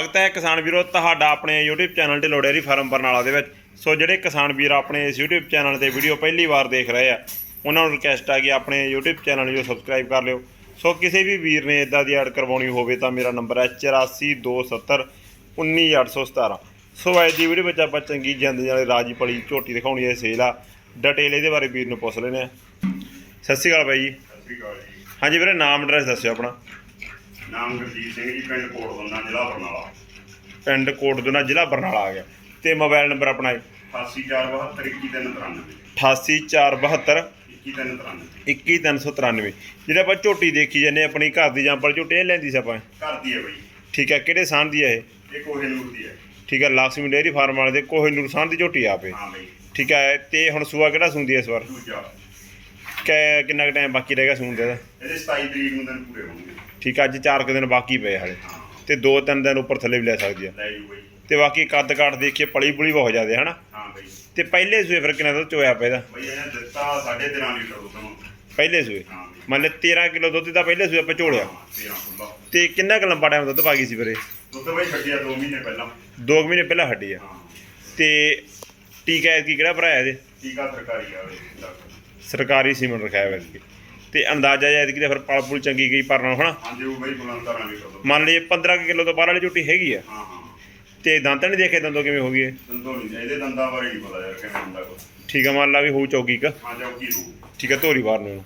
ਸਵਾਗਤ ਹੈ ਕਿਸਾਨ ਵੀਰੋ ਤੁਹਾਡਾ ਆਪਣੇ YouTube channel Dhillon dairy farm Barnala ਦੇ ਵਿੱਚ। ਸੋ ਜਿਹੜੇ ਕਿਸਾਨ ਵੀਰ ਆਪਣੇ ਇਸ YouTube ਚੈਨਲ ਤੇ ਵੀਡੀਓ ਪਹਿਲੀ ਵਾਰ ਦੇਖ ਰਹੇ ਆ ਉਹਨਾਂ ਨੂੰ ਰਿਕਵੈਸਟ ਆ ਕਿ ਆਪਣੇ YouTube ਚੈਨਲ ਨੂੰ ਸਬਸਕ੍ਰਾਈਬ ਕਰ ਲਿਓ। ਸੋ ਕਿਸੇ ਵੀ ਵੀਰ ਨੇ ਇਦਾਂ ਦੀ ਐਡ ਕਰਵਾਉਣੀ ਹੋਵੇ ਤਾਂ ਮੇਰਾ ਨੰਬਰ ਹੈ 8427 19817 ਸੋ ਅੱਜ ਦੀ ਵੀਡੀਓ ਵਿੱਚ ਆਪਾਂ ਚੰਗੀ ਜਿੰਦ ਵਾਲੇ ਰਾਜੀ ਪਲੀ ਝੋਟੀ ਦਿਖਾਉਣੀ ਹੈ ਸੇਲ ਆ। ਡਿਟੇਲ ਇਹਦੇ ਬਾਰੇ ਵੀਰ ਨੂੰ ਪੁੱਛ ਲੈਣੇ ਆ ਸਤਿ ਸ਼੍ਰੀ ਅਕਾਲ ਬਾਈ ਜੀ। ਸਤਿ ਸ਼੍ਰੀ ਅਕਾਲ ਜੀ। ਹਾਂਜੀ ਵੀਰੇ ਨਾਮ ਐਡਰੈਸ ਦੱਸਿਓ ਆਪਣਾ। ਨਾਮ ਗੁਰਜੀਤ ਸਿੰਘ ਜੀ ਪਿੰਡ ਕੋਟਬੰਨਾ ਜ਼ਿਲ੍ਹਾ ਬਰਨਾਲਾ। ਪਿੰਡ ਕੋਟਦੁਨਾ ਜ਼ਿਲ੍ਹਾ ਬਰਨਾਲਾ ਆ ਗਿਆ। ਤੇ ਮੋਬਾਈਲ ਨੰਬਰ ਆਪਣਾ ਹੈ 8472 21393 88472 21393 21393 ਜਿਹੜੇ ਆਪਾਂ ਝੋਟੀ ਦੇਖੀ ਜਾਂਦੇ ਆਪਣੀ ਘਰ ਦੀ ਜੰਪਲ ਝੋਟੀ ਇਹ ਲੈਂਦੀ ਸੀ ਆਪਾਂ। ਘਰ ਦੀ ਹੈ ਬਈ। ਠੀਕ ਹੈ ਕਿਹੜੇ ਸਾਨ ਦੀ ਹੈ ਇਹ? ਇਹ ਕੋਹੇਨੂਰ ਦੀ ਹੈ ਠੀਕ ਹੈ ਲక్ష్ਮੀ ਡੇਅਰੀ ਫਾਰਮ ਵਾਲੇ ਦੇ ਕੋਹਿਨੂਰ ਸਾਨ ਦੀ ਝੋਟੀ ਆਪੇ। ਹਾਂ ਬਈ। ਠੀਕ ਹੈ ਤੇ ਹੁਣ ਸੂਆ ਕਿਹੜਾ ਸੂੰਦੀ ਹੈ ਇਸ ਵਾਰ? ਦੂਜਾ। ਕਿ ਕਿੰਨਾ ਕੁ ਟਾਈਮ ਬਾਕੀ ਰਹੇਗਾ ਸੂਣ ਦਾ? ਇਹਦੇ 27 ਤਰੀਕ ਨੂੰ ਦਿਨ ਪੂਰੇ ਹੋਣਗੇ। ਠੀਕ ਹੈ ਅੱਜ 4 ਕੁ ਦਿਨ ਬਾਕੀ ਪਏ ਹਾਲੇ। ਤੇ 2-3 ਦਿਨ ਉੱਪਰ ਥੱਲੇ ਵੀ ਲੈ ਸਕਦੀ ਆ। ਲੈ ਜੂ ਬਈ। ਤੇ ਬਾਕੀ ਕੱਦ ਕਾਠ ਦੇਖੀਏ ਪਲੀ ਪੁਲੀ ਬਹੁਤ ਜ਼ਿਆਦੇ ਹਨਾ? ਹਾਂ ਬਈ। ਤੇ ਪਹਿਲੇ ਸੂਏ ਫਿਰ ਕਿੰਨਾ ਦੁੱਧ ਚੋਇਆ ਪਿਆ ਬਈ ਇਹਨੇ ਦਿੱਤਾ 13.5 ਲੀਟਰ ਦੁੱਧ ਨੂੰ। ਪਹਿਲੇ ਸੂਏ? ਹਾਂ ਬਈ। ਮੰਨ ਲੈ 13 ਕਿਲੋ ਦੁੱਧ ਦਾ ਪਹਿਲੇ ਸੂਏ ਆਪਾਂ ਝੋਲਿਆ। ਹਾਂ, 13 ਖੁੱਲਾ ਤੇ ਕਿੰਨਾ ਕੁ ਲੰਬਾ ਟਾਈਮ ਦੁੱਧ ਪਾ ਗਈ ਸੀ ਵੀਰੇ ਦੁੱਧ ਬਈ ਛੱਡਿਆ 2 ਮਹੀਨੇ ਪਹਿਲਾਂ। 2 ਮਹੀਨੇ ਪਹਿਲਾਂ ਹੱਡੀ ਆ। ਹਾਂ। ਤੇ ਟੀਕਾ ਕੀ ਕਿਹੜਾ ਭਰਾਇਆ ਇਹਦੇ? ਟੀਕਾ ਸਰਕਾਰੀ ਆ ਬਈ ਡਾਕਟਰ ਸਰਕਾਰੀ ਸੀਮਨ ਰਖਾਇਆ ਹੋਇਆ ਸੀ। ਤੇ ਅੰਦਾਜ਼ਾ ਜਾਂ ਇਹਦੀ ਫਿਰ ਪਲ ਪੁਲ ਚੰਗੀ ਗਈ ਪਰਨਾ ਹਨਾ। ਹਾਂਜੀ ਉਹ ਬਈ ਬੁਲੰਦ ਕਰਾਂਗੇ ਦੁੱਧ ਮੰਨ ਲਈਏ 15 ਕੁ ਕਿਲੋ ਤੋਂ ਬਾਹਰ ਵਾਲੀ ਝੋਟੀ ਹੈਗੀ ਆ। ਹਾਂ ਹਾਂ। ਤੇ ਦੰਦ ਨਹੀਂ ਦੇਖੇ ਦੰਦੋਂ ਕਿਵੇਂ ਹੋ ਗਈ ਇਹ? ਦੰਦੋਂ ਨਹੀਂ ਇਹਦੇ ਦੰਦਾਂ ਬਾਰੇ ਨਹੀਂ ਪਤਾ ਯਾਰ ਕਿਵੇਂ ਹੁੰਦਾ ਕੁਛ। ਠੀਕ ਆ ਮੰਨ ਲਾ ਵੀ ਹੋਊ ਚੌਗੀ ਕ ਹਾਂ ਚੌਕੀ ਰੂ ਠੀਕ ਆ ਧੋਰੀ ਬਾਹਰ ਨੂੰ।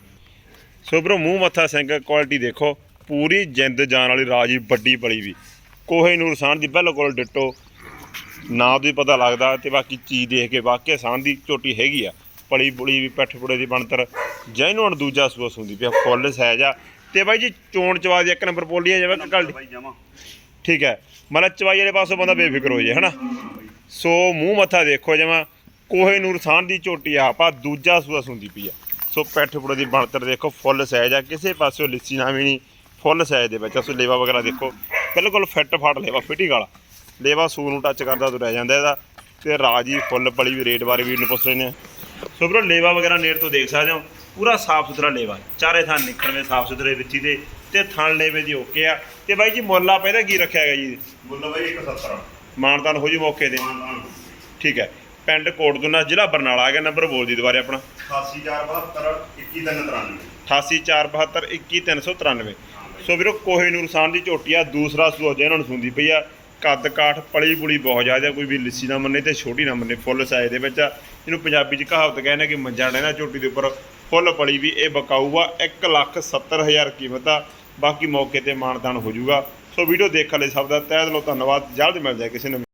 ਸੋ ਬਰੋ ਮੂੰਹ ਮੱਥਾ ਸਿੰਘ ਕੁਆਲਿਟੀ ਦੇਖੋ ਪੂਰੀ ਜਿੰਦ ਜਾਨ ਵਾਲੀ ਰਾਜੀ ਵੱਡੀ ਬਲੀ ਵੀ। ਕੋਹੇ ਨੂਰ ਸਾਨ ਦੀ ਬਿਲਕੁਲ ਡਿੱਟੋ। ਨਾ ਵੀ ਪਤਾ ਲੱਗਦਾ ਤੇ ਬਾਕੀ ਚੀਜ਼ ਦੇਖ ਕੇ ਵਾਕਿਆ ਸਾਨ ਦੀ ਝੋਟੀ ਹੈਗੀ ਆ। ਪਲੀ ਪੁਲੀ ਵੀ ਪੱਠ ਪੁੜੇ ਦੀ ਬਣਤਰ। ਜੈਨੂੰ ਹੁਣ ਦੂਜਾ ਸੂਸ ਹੁੰਦੀ ਪਿਆ ਫੁੱਲ ਸਾਈਜ਼ ਆ ਤੇ ਬਾਈ ਜੀ ਚੋਣ ਚਵਾ ਦੀ ਇੱਕ ਨੰਬਰ ਬੋਲੀ ਆ ਜਿਵੇਂ ਕਿ ਗੱਲ ਬਾਈ ਜਮਾ। ਠੀਕ ਹੈ। ਮਤਲਬ ਚਵਾਈ ਵਾਲੇ ਪਾਸੋਂ ਬੰਦਾ ਬੇਫਿਕਰ ਹੋ ਜੇ ਹਨਾ? ਸੋ ਮੂੰਹ ਮੱਥਾ ਦੇਖੋ ਜਮਾ ਕੋਹੇ ਨੂਰ ਸਾਨ ਦੀ ਝੋਟੀ ਆ ਆਪਾਂ ਦੂਜਾ ਸੂਸ ਹੁੰਦੀ ਪਈ ਆ। ਸੋ ਪੈਠ ਪੁੜੇ ਦੀ ਬਣਤਰ ਦੇਖੋ ਫੁੱਲ ਸਾਈਜ਼ ਆ ਕਿਸੇ ਪਾਸਿਓਂ ਲਿੱਸੀ ਨਾ ਵੀ ਨਹੀਂ ਫੁੱਲ ਸਾਈਜ਼ ਦੇ ਵਿੱਚ ਸੋ ਲੇਵਾ ਵਗੈਰਾ ਦੇਖੋ ਬਿਲਕੁਲ ਫਿੱਟ ਫਾਟ ਲੇਵਾ ਫਿਟਿੰਗ ਵਾਲਾ ਲੇਵਾ ਸੂ ਨੂੰ ਟੱਚ ਕਰਦਾ ਤੁਰਿਆ ਜਾਂਦਾ ਇਹਦਾ। ਤੇ ਰਾਜੀ ਫੁੱਲ ਪਲੀ ਵੀ ਰੇਟ ਬਾਰੇ ਵੀਰ ਨੂੰ ਪੁੱਛ ਰਹੇ ਨੇ ਸੋ ਬਰੋ ਲੇਵਾ ਵਗੈਰਾ ਨੇੜ ਤੋਂ ਦੇਖ ਸਕਦੇ ਹੋ। ਪੂਰਾ ਸਾਫ਼ ਸੁਥਰਾ ਲੇਵਾ। ਚਾਰੇ ਥਾਂ ਨਿਖੜਵੇਂ ਸਾਫ਼ ਸੁਥਰੇ ਵਿੱਚੀ ਦੇ ਤੇ ਥਣ ਲੇਵੇ ਦੀ ਓਕੇ ਆ। ਤੇ ਬਾਈ ਜੀ ਮੁੱਲ ਇਹਦਾ ਕੀ ਰੱਖਿਆ ਹੈਗਾ ਜੀ? ਮੁੱਲ ਬਾਈ 170 ਮਾਨਤਾਨ ਹੋ ਜੀ ਮੌਕੇ ਤੇ। ਮਾਨ ਠੀਕ ਹੈ। ਪਿੰਡ ਕੋਟਦੁਨਾ ਜ਼ਿਲ੍ਹਾ ਬਰਨਾਲਾ ਆ ਗਿਆ ਨੰਬਰ ਬੋਲ ਦੀ ਦੁਬਾਰੇ ਆਪਣਾ। 8472 21393 88472 21393 ਸੋ ਵੀਰੋ ਕੋਹੇ ਨੂਰ ਖਾਨ ਦੀ ਝੋਟੀ ਆ ਦੂਸਰਾ ਸੂਆ ਜਿਹਨਾਂ ਨੂੰ ਸੁੰਦੀ ਪਈ ਆ। ਕੱਦ ਕਾਠ ਪਲੀ ਪੁਲੀ ਬਹੁਤ ਜ਼ਿਆਦਾ ਕੋਈ ਵੀ ਲਿੱਸੀ ਨਾ ਮੰਨੇ ਤੇ ਛੋਟੀ ਨਾ ਮੰਨੇ, ਫੁੱਲ ਸਾਈਜ਼ ਦੇ ਵਿੱਚ ਆ। ਇਹਨੂੰ ਪੰਜਾਬੀ ਚ ਕਹਾਵਤ ਕਹਿੰਦੇ ਕਿ ਮੰਜਾ ਡੈਣਾ ਝੋਟੀ ਦੇ ਉੱਪਰ ਫੁੱਲ ਪਲੀ ਵੀ ਇਹ ਬਕਾਊ ਆ 170000 ਕੀਮਤ ਆ। ਬਾਕੀ ਮੌਕੇ ਤੇ ਮਾਨਦਾਨ ਹੋ ਜਾਊਗਾ। ਸੋ ਵੀਡੀਓ ਦੇਖਣ ਲਈ ਸਭ ਦਾ ਤਹਿ ਦਿਲੋਂ ਧੰਨਵਾਦ। ਜਲਦ ਮਿਲ ਕਿਸੇ ਨਵੀਂ